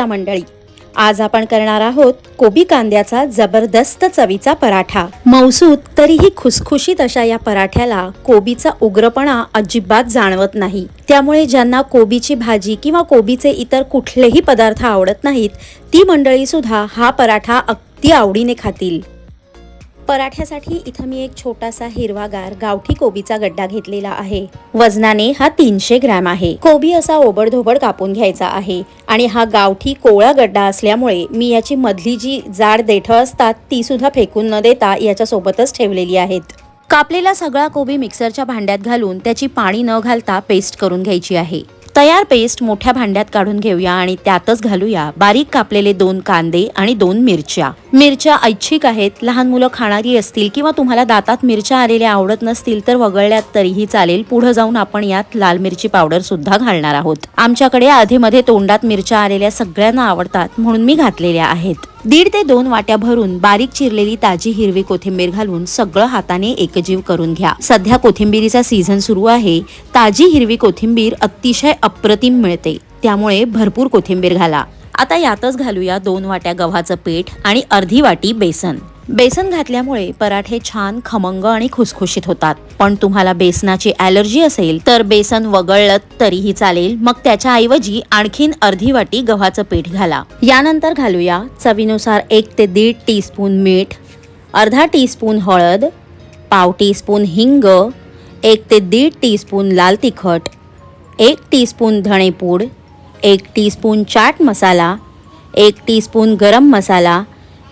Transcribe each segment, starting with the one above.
मंडळी आज आपण करणार आहोत कोबी कांद्याचा जबरदस्त चवीचा पराठा. मौसूद तरीही खुसखुशीत अशा या पराठ्याला कोबीचा उग्रपणा अजिबात जाणवत नाही. त्यामुळे ज्यांना कोबीची भाजी किंवा कोबीचे इतर कुठलेही पदार्थ आवडत नाहीत ती मंडळी सुद्धा हा पराठा अगदी आवडीने खातील. पराठ्यासाठी इथं मी एक छोटासा हिरवागार गावठी कोबीचा गड्डा घेतलेला आहे. वजनाने हा तीनशे ग्रॅम आहे. कोबी असा ओबडधोबड कापून घ्यायचा आहे आणि हा गावठी कोवळा गड्डा असल्यामुळे मी याची मधली जी जाड देठं असतात ती सुद्धा फेकून न देता याच्यासोबतच ठेवलेली आहेत. कापलेला सगळा कोबी मिक्सरच्या भांड्यात घालून त्याची पाणी न घालता पेस्ट करून घ्यायची आहे. तयार पेस्ट मोठ्या भांड्यात काढून घेऊया आणि त्यातच घालूया बारीक कापलेले दोन कांदे आणि दोन मिरच्या. मिरच्या ऐच्छिक आहेत. लहान मुलं खाणारी असतील किंवा तुम्हाला दातात मिरच्या आलेल्या आवडत नसतील तर वगळल्यात तरीही चालेल. पुढे जाऊन आपण यात लाल मिरची पावडर सुद्धा घालणार आहोत. आमच्याकडे आधीमध्ये तोंडात मिरच्या आलेल्या सगळ्यांना आवडतात म्हणून मी घातलेल्या आहेत. दीड ते दोन वाट्या भरून बारीक चिरलेली ताजी हिरवी कोथिंबीर घालून सगळं हाताने एकजीव करून घ्या. सध्या कोथिंबीरीचा सीझन सुरू आहे. ताजी हिरवी कोथिंबीर अतिशय अप्रतिम मिळते. त्यामुळे भरपूर कोथिंबीर घाला. आता यातच घालूया दोन वाट्या गव्हाचं पीठ आणि अर्धी वाटी बेसन. बेसन घातल्यामुळे पराठे छान खमंग आणि खुसखुशीत होतात. पण तुम्हाला बेसनाची ॲलर्जी असेल तर बेसन वगळलं तरीही चालेल. मग त्याच्या ऐवजी आणखीन अर्धी वाटी गव्हाचं पीठ घाला. यानंतर घालूया चवीनुसार एक ते दीड टीस्पून मीठ अर्धा टीस्पून हळद पाव टीस्पून हिंग एक ते दीड टीस्पून लाल तिखट एक टीस्पून धणेपूड एक टीस्पून चाट मसाला एक टीस्पून गरम मसाला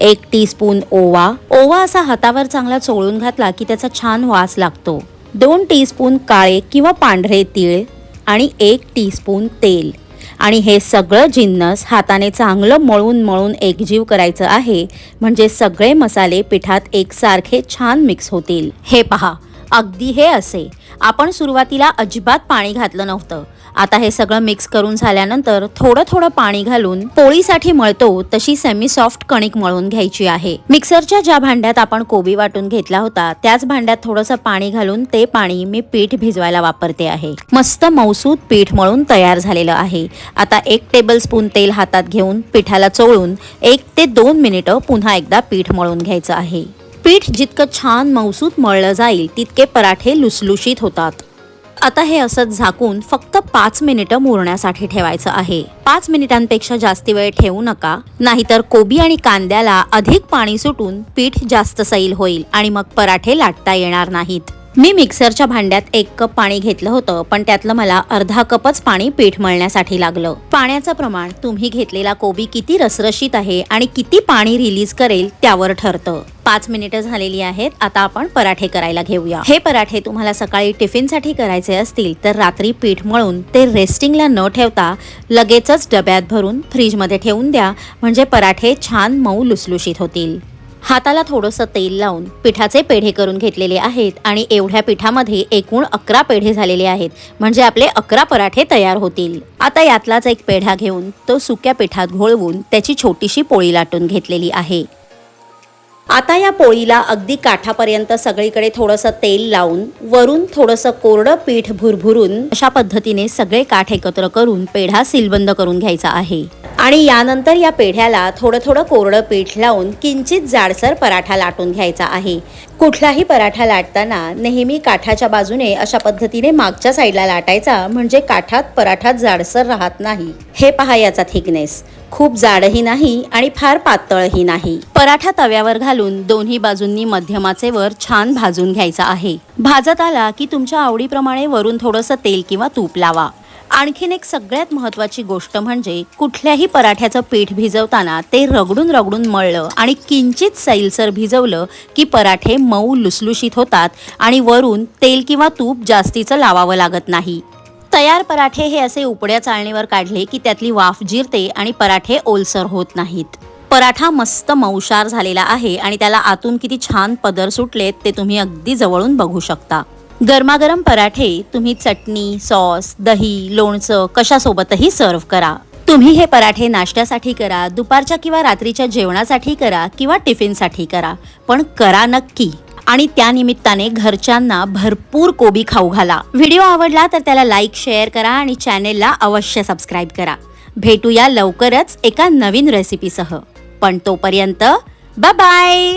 एक टीस्पून ओवा. ओवा असा हातावर चांगला चोळून घातला की त्याचा छान वास लागतो. दोन टीस्पून काळे किंवा पांढरे तीळ आणि एक टीस्पून तेल. आणि हे सगळं जिन्नस हाताने चांगलं मळून मळून एकजीव करायचं आहे. म्हणजे सगळे मसाले पिठात एकसारखे छान मिक्स होतील. हे पहा. अगदी हे असे. आपण सुरुवातीला अजिबात पाणी घातलं नव्हतं. आता हे सगळं मिक्स करून झाल्यानंतर थोडं थोडं पाणी घालून पोळीसाठी मळतो तशी सेमी सॉफ्ट कणिक मळून घ्यायची आहे. मिक्सरच्या ज्या भांड्यात आपण कोबी वाटून घेतला होता त्याच भांड्यात थोडंसं पाणी घालून ते पाणी मी पीठ भिजवायला वापरते आहे. मस्त मौसूद पीठ मळून तयार झालेलं आहे. आता एक टेबल स्पून तेल हातात घेऊन पिठाला चोळून एक ते दोन मिनिटं पुन्हा एकदा पीठ मळून घ्यायचं आहे. पीठ जितकं छान मऊसूत मळलं जाईल तितके पराठे लुसलुशीत होतात. आता हे असंच झाकून फक्त पाच मिनिटं मुरण्यासाठी ठेवायचं आहे. पाच मिनिटांपेक्षा जास्ती वेळ ठेवू नका. नाहीतर कोबी आणि कांद्याला अधिक पाणी सुटून पीठ जास्त सैल होईल आणि मग पराठे लाटता येणार नाहीत. मी मिक्सरच्या भांड्यात एक कप पाणी घेतलं होतं पण त्यातलं मला अर्धा कपच पाणी पीठ मळण्यासाठी लागलं. पाण्याचं प्रमाण तुम्ही घेतलेला कोबी किती रसरशीत आहे आणि किती पाणी रिलीज करेल त्यावर ठरतं. पाच मिनिटं झालेली आहेत आता आपण पराठे करायला घेऊया. हे पराठे तुम्हाला सकाळी टिफिनसाठी करायचे असतील तर रात्री पीठ मळून ते रेस्टिंगला न ठेवता लगेचच डब्यात भरून फ्रीजमध्ये ठेवून द्या म्हणजे पराठे छान मऊ लुसलुशीत होतील. हाताला थोडंसं तेल लावून पिठाचे पेढे करून घेतलेले आहेत आणि एवढ्या पिठामध्ये एकूण अकरा पेढे झालेले आहेत. म्हणजे आपले अकरा पराठे तयार होतील. आता यातलाच एक पेढा घेऊन तो सुक्या पिठात घोळवून त्याची छोटीशी पोळी लाटून घेतलेली आहे. आता या पोळीला अगदी काठापर्यंत सगळीकडे थोडंसं तेल लावून वरून थोडंसं कोरडं पीठ भुरभुरून अशा पद्धतीने सगळे काठ एकत्र करून पेढा सीलबंद करून घ्यायचा आहे. आणि यानंतर या पेढ्याला थोडं थोडं कोरडं पीठ लावून किंचित जाडसर पराठा लाटून घ्यायचा आहे. कुठलाही पराठा लाटताना नेहमी काठाच्या बाजूने अशा पद्धतीने मागच्या साईडला लाटायचा म्हणजे काठात पराठा जाडसर राहत नाही. हे पहा याचा थिकनेस. खूप जाडही नाही आणि फार पातळही नाही. पराठा तव्यावर घालून दोन्ही बाजूंनी मध्यमाचे वर छान भाजून घ्यायचा आहे. भाजत आला की तुमच्या आवडीप्रमाणे वरून थोडंसं तेल किंवा तूप लावा. आणखीन एक सगळ्यात महत्त्वाची गोष्ट म्हणजे कुठल्याही पराठ्याचं पीठ भिजवताना ते रगडून रगडून मळलं आणि किंचित सैलसर भिजवलं की पराठे मऊ लुसलुशीत होतात आणि वरून तेल किंवा तूप जास्तीचं लावावं लागत नाही. तयार पराठे हे असे उपड्या चाळणीवर काढले की त्यातली वाफ जिरते आणि पराठे ओलसर होत नाहीत. पराठा मस्त मऊशार झालेला आहे आणि त्याला आतून किती छान पदर सुटलेत ते तुम्ही अगदी जवळून बघू शकता. गरमागरम पराठे तुम्ही चटणी सॉस दही लोणचं कशासोबतही सर्व करा. तुम्ही हे पराठे नाश्त्यासाठी करा दुपारच्या किंवा रात्रीच्या जेवणासाठी करा किंवा टिफिनसाठी करा. पण करा नक्की. आणि त्यानिमित्ताने घरच्यांना भरपूर कोबी खाऊ घाला. व्हिडिओ आवडला तर त्याला लाईक शेअर करा आणि चॅनेलला अवश्य सबस्क्राईब करा. भेटूया लवकरच एका नवीन रेसिपीसह पण तोपर्यंत बाय